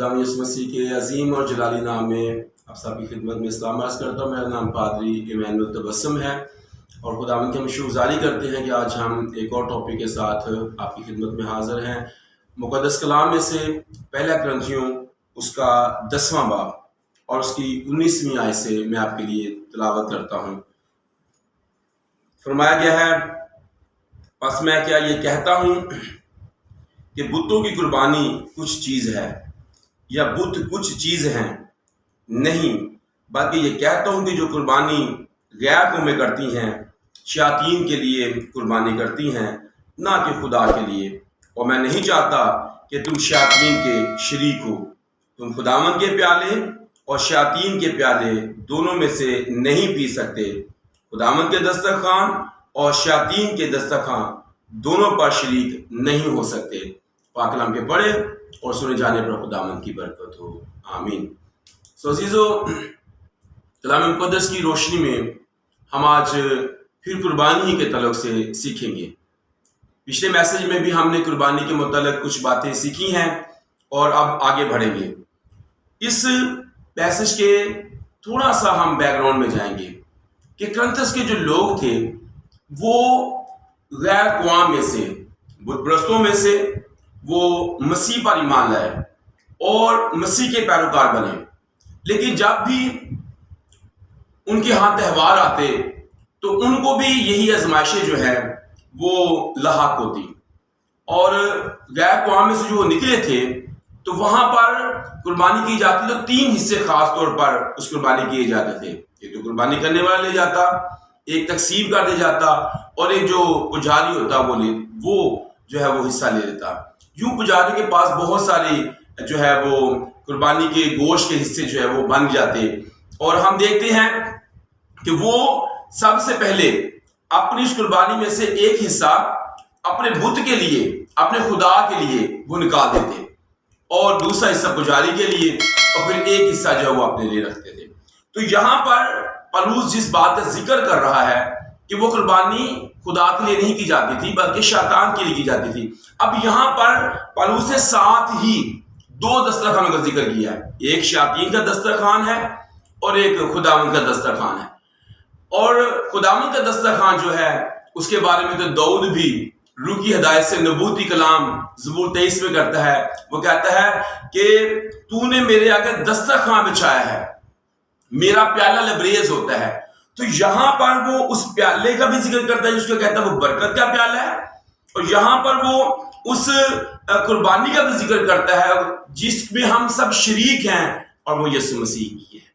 खुदा मसीह के अजीम और जलाली नाम में आप सबकी खिदमत में इस्लाम अर्ज़ करता हूँ। मेरा नाम पादरी इमानुल तबस्सम है और खुदा की हम शुक्रगुजारी करते हैं कि आज हम एक और टॉपिक के साथ आपकी खिदमत में हाजिर हैं। मुकदस कलाम में से पहला ग्रंथियों, उसका दसवां बाब और उसकी उन्नीसवीं आय से मैं आपके लिए तलावत करता हूँ। फरमाया गया है, बस मैं क्या ये कहता हूँ कि बुतों की कुर्बानी कुछ चीज़ है। या बुत कुछ चीज़ हैं? नहीं। बल्कि ये कहता हूँ कि जो कुर्बानी गैर कौमें करती हैं, शयातीन के लिए कुर्बानी करती हैं, ना कि खुदा के लिए। और मैं नहीं चाहता कि तुम शातीन के शरीक हो। तुम खुदावन के प्याले और शातीन के प्याले दोनों में से नहीं पी सकते। खुदावन के दस्तरखान और शयातीन के दस्तरखान दोनों पर शरीक नहीं हो सकते। पाकलाम के पढ़े और सुने जाने पर खुदावन की बरकत हो। आमीन। सो अजीज़ो, कलाम मुकदस की रोशनी में हम आज फिर कुर्बानी के तलक से सीखेंगे। पिछले मैसेज में भी हमने कुर्बानी के मतलब कुछ बातें सीखी हैं और अब आगे बढ़ेंगे। इस पैसेज के थोड़ा सा हम बैकग्राउंड में जाएँगे कि क्रंथस के जो लोग थे, वो गैर कवाम में से, बुतप्रस्तों में से वो मसीह पर ईमान लाए और मसीह के पैरोकार बने। लेकिन जब भी उनके यहाँ त्यौहार आते तो उनको भी यही आजमाइशें जो है, वो लाक होती। और गैर कवाम में से जो निकले थे तो वहाँ पर कुर्बानी की जाती तो तीन हिस्से खास तौर पर उस कुर्बानी किए जाते थे। एक तो कुर्बानी करने वाला ले जाता, एक तकसीम कर दे जाता, और एक जो पुजारी होता, वो ले वो जो है वो हिस्सा ले लेता। यूँ पुजारी के पास बहुत सारी जो है वो कुर्बानी के गोश्त के हिस्से जो है वो बन जाते। और हम देखते हैं कि वो सबसे पहले अपनी इस कुर्बानी में से एक हिस्सा अपने बुत के लिए, अपने खुदा के लिए वो निकाल देते और दूसरा हिस्सा पुजारी के लिए और फिर एक हिस्सा जो है वो अपने लिए रखते थे। तो यहाँ पर पलूस जिस बात का ज़िक्र कर रहा है कि वो कुर्बानी खुदा के लिए नहीं की जाती थी, बल्कि शैतान के लिए की जाती थी। अब यहाँ पर पलूस साथ ही दो दस्तरखानों का ज़िक्र किया है। एक शातीन का दस्तरखान है और एक खुदावन का दस्तरखान है। और खुदावन का दस्तरखान जो है, उसके बारे में तो दाऊद भी रूह की हदायत से नबूती कलाम जबूर तेईस में करता है। वो कहता है कि तूने मेरे आगे दस्तरखान बिछाया है। मेरा प्याला लबरेज होता है। तो यहाँ पर वो उस प्याले का भी ज़िक्र करता है, जिसको कहता है वो बरकत का प्याला है। और यहाँ पर वो उस कुर्बानी का भी ज़िक्र करता है, जिसमें हम सब शरीक हैं, और वो यसु मसीह की है।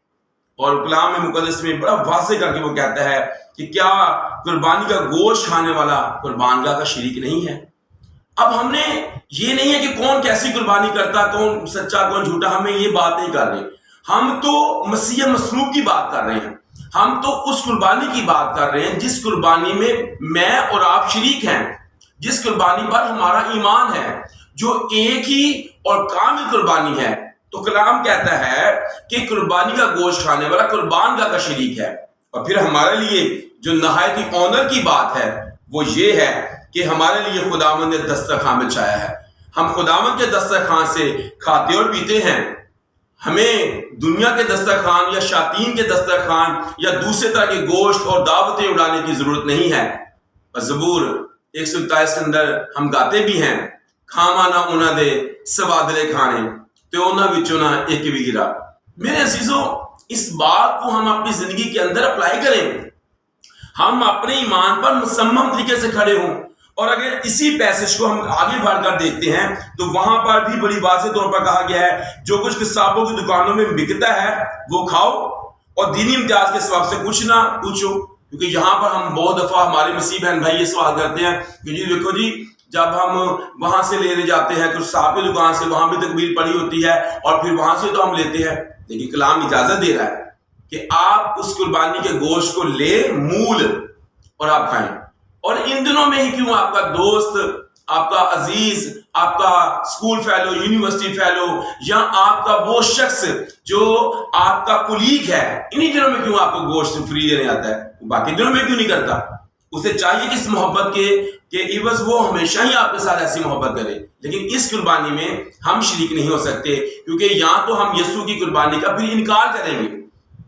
और कलाम मुकदस में बड़ा वाजे करके वो कहता है कि क्या कुर्बानी का गोश्त खाने वाला कुर्बानगा का शरीक नहीं है? अब हमने ये नहीं है कि कौन कैसी कुर्बानी करता, कौन सच्चा, कौन झूठा, हमें ये बात नहीं कर रहे। हम तो मसीह मसरूब की बात कर रहे हैं। हम तो उस कुर्बानी की बात कर रहे हैं जिस कुर्बानी में मैं और आप शरीक हैं जिस कुर्बानी पर हमारा ईमान है जो एक ही और कामिल कुर्बानी है। तो कलाम कहता है कि कुर्बानी का गोश्त खाने वाला कुर्बान का, का शरीक है। और फिर हमारे लिए जो नहायत ऑनर की बात है वो ये है कि हमारे लिए खुदावन ने दस्तरखान बिछाया है। हम खुदावन के दस्तरखान से खाते और पीते हैं। हमें दुनिया के दस्तरखान या शातीन के दस्तरखान या दूसरे तरह के गोश्त और दावतें उड़ाने की ज़रूरत नहीं है। जबूर, एक सौ इकतालीस के अंदर हम गाते भी हैं, खामा ना उना दे, सवादले खाने तो ना बिचो ना एक भी गिरा। मेरे अजीजों, इस बात को हम अपनी ज़िंदगी के अंदर अप्लाई करें। हम अपने ईमान पर मुसम्मम तरीके से खड़े हों। और अगर इसी पैसेज को हम आगे बढ़कर देखते हैं तो वहाँ पर भी बड़ी वाजे तौर पर कहा गया है, जो कुछ किसाबों की दुकानों में बिकता है, वो खाओ और दीनी इम्तियाज़ के सबब से कुछ ना पूछो, क्योंकि यहाँ पर हम बहुत दफ़ा हमारे मसीह बहन भाई ये सवाल करते हैं कि जी देखो जी, जब हम वहाँ से लेने जाते हैं, कुछ साहब की दुकान से वहाँ भी तकबीर पड़ी होती है और फिर वहाँ से तो हम लेते हैं लेकिन कलाम इजाज़त दे रहा है कि आप उस कुर्बानी के गोश्त को ले, मूल और आप खाएँ। और इन दिनों में ही क्यों आपका दोस्त, आपका अज़ीज़, आपका स्कूल फेलो यूनिवर्सिटी फेलो या आपका वो शख्स जो आपका कुलीग है, इन्हीं दिनों में क्यों आपको गोश्त फ्री देने आता है? बाकी दिनों में क्यों नहीं करता? उसे चाहिए कि इस मोहब्बत के, कि इवज वो हमेशा ही आपके साथ ऐसी मोहब्बत करे। लेकिन इस कुर्बानी में हम शरीक नहीं हो सकते, क्योंकि या तो हम यस्सु की कुर्बानी का फिर इनकार करेंगे।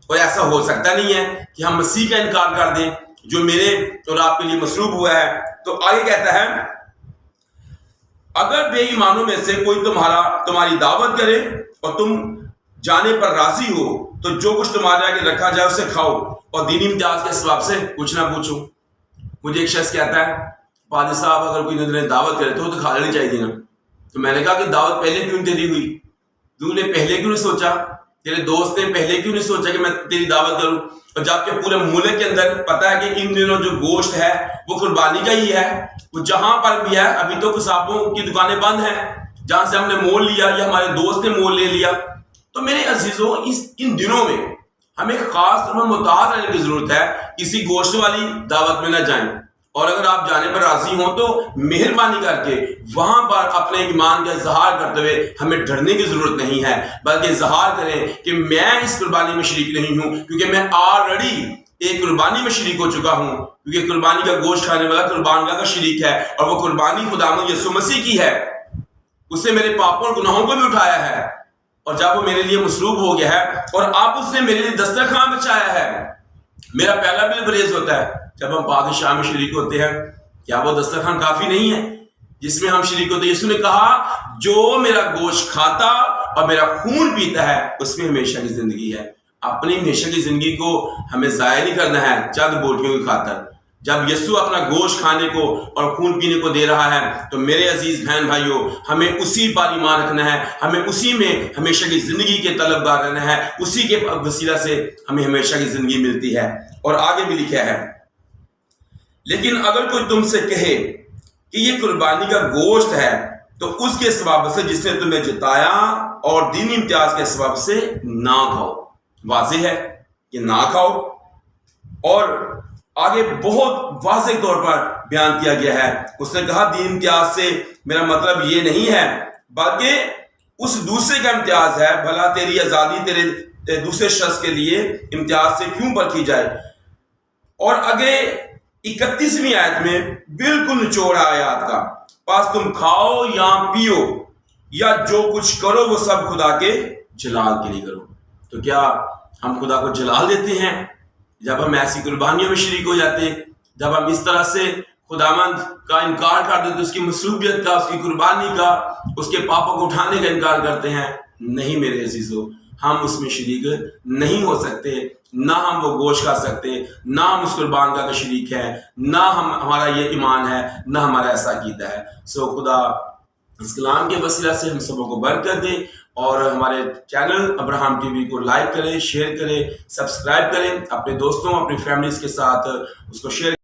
और ऐसा हो सकता नहीं है कि हम मसीह का इनकार कर दें। जो मेरे और आपके लिए मसरूब हुआ है। तो आगे कहता है, अगर बेईमानों में से कोई तुम्हारा, तुम्हारी दावत करे और तुम जाने पर राज़ी हो तो जो कुछ तुम्हारे आगे रखा जाए उसे खाओ और दीनी इम्तियाज़ के स्वभाव से कुछ ना पूछो। मुझे एक शख्स कहता है पादी साहब, अगर कोई नज़र दावत करे तो तो खा लेनी चाहिए ना। तो मैंने कहा कि दावत पहले क्यों तेरी हुई? तूने पहले क्यों नहीं सोचा? तेरे दोस्त ने पहले क्यों नहीं सोचा कि मैं तेरी दावत करूँ? और जबकि पूरे मुल्क के अंदर पता है कि इन दिनों जो गोश्त है, वो कुर्बानी का ही है। वो जहाँ पर भी है, अभी तो किसाबों की दुकानें बंद हैं, जहाँ से हमने मोल लिया, या हमारे दोस्त ने मोल ले लिया। तो मेरे अजीजों, इस, इन दिनों में हमें खास तौर पर मुताद रहने की ज़रूरत है, किसी गोश्त वाली दावत में न जाएँ। और अगर आप जाने पर राज़ी हो तो मेहरबानी करके वहाँ पर अपने ईमान का इजहार करते हुए हमें डरने की ज़रूरत नहीं है, बल्कि इजहार करें कि मैं इस कुर्बानी में शरीक नहीं हूँ, क्योंकि मैं ऑलरेडी एक कुर्बानी में शरीक हो चुका हूँ। क्योंकि कुर्बानी का गोश्त खाने वाला कुर्बान का शरीक है और वो कुर्बानी खुदा यसु मसीह की है। उससे मेरे पापों और गुनाहों को भी उठाया है और जब वो मेरे लिए मसरूब हो गया है और अब उसने मेरे लिए दस्तरखान बचाया है मेरा पहला बिल बरेज होता है, जब हम बादशाह में शरीक होते हैं। क्या वो दस्तरखान काफ़ी नहीं है? जिसमें हम शरीक होते यीशु ने कहा, जो मेरा गोश्त खाता और मेरा खून पीता है, उसमें हमेशा की ज़िंदगी है। अपनी हमेशा की ज़िंदगी को हमें जाया नहीं करना है, चंद बोटियों की खातर। जब यस्सु अपना गोश्त खाने को और खून पीने को दे रहा है तो मेरे अज़ीज़ बहन भाइयों, हमें उसी पर ईमान रखना है, हमें उसी में हमेशा की ज़िंदगी के तलबदार रहना है, उसी के वसीला से हमें हमेशा की ज़िंदगी मिलती है। और आगे भी लिखा है, लेकिन अगर कोई तुमसे कहे कि ये कुर्बानी का गोश्त है तो उसके सबब से, जिसने तुम्हें जिताया और दीनी इम्तियाज़ के सबब से ना खाओ। वाजे है कि ना खाओ। और आगे बहुत वाजे तौर पर बयान किया गया है। उसने कहा, दीन इम्तियाज़ से मेरा मतलब ये नहीं है। बल्कि उस दूसरे का इम्तियाज़ है। भला तेरी आज़ादी तेरे दूसरे शख्स के लिए इम्तियाज़ से क्यों परखी जाए? और आगे इकतीसवीं आयत में बिल्कुल निचोड़ आयात का, पास तुम खाओ या पियो या जो कुछ करो वो सब खुदा के जलाल के लिए करो। तो क्या हम खुदा को जलाल देते हैं? जब हम ऐसी कुर्बानियों में शरीक हो जाते, जब हम इस तरह से खुदामंद का इनकार कर देते उसकी मसरूबियत का, उसकी कुर्बानी का, उसके पापों को उठाने का इनकार करते हैं, नहीं मेरे अजीजों, हम उसमें शरीक नहीं हो सकते, ना हम वो गोश खा सकते, ना हम उस कुर्बान का शरीक है, ना हम, हमारा ये ईमान है, ना हमारा ऐसा कीता है। सो खुदा, इस कलाम के वसीला से हम सबों को बरकत दे और हमारे चैनल अब्राहम टीवी को लाइक करें, शेयर करें, सब्सक्राइब करें, अपने दोस्तों, अपनी फैमिलीज़ के साथ उसको शेयर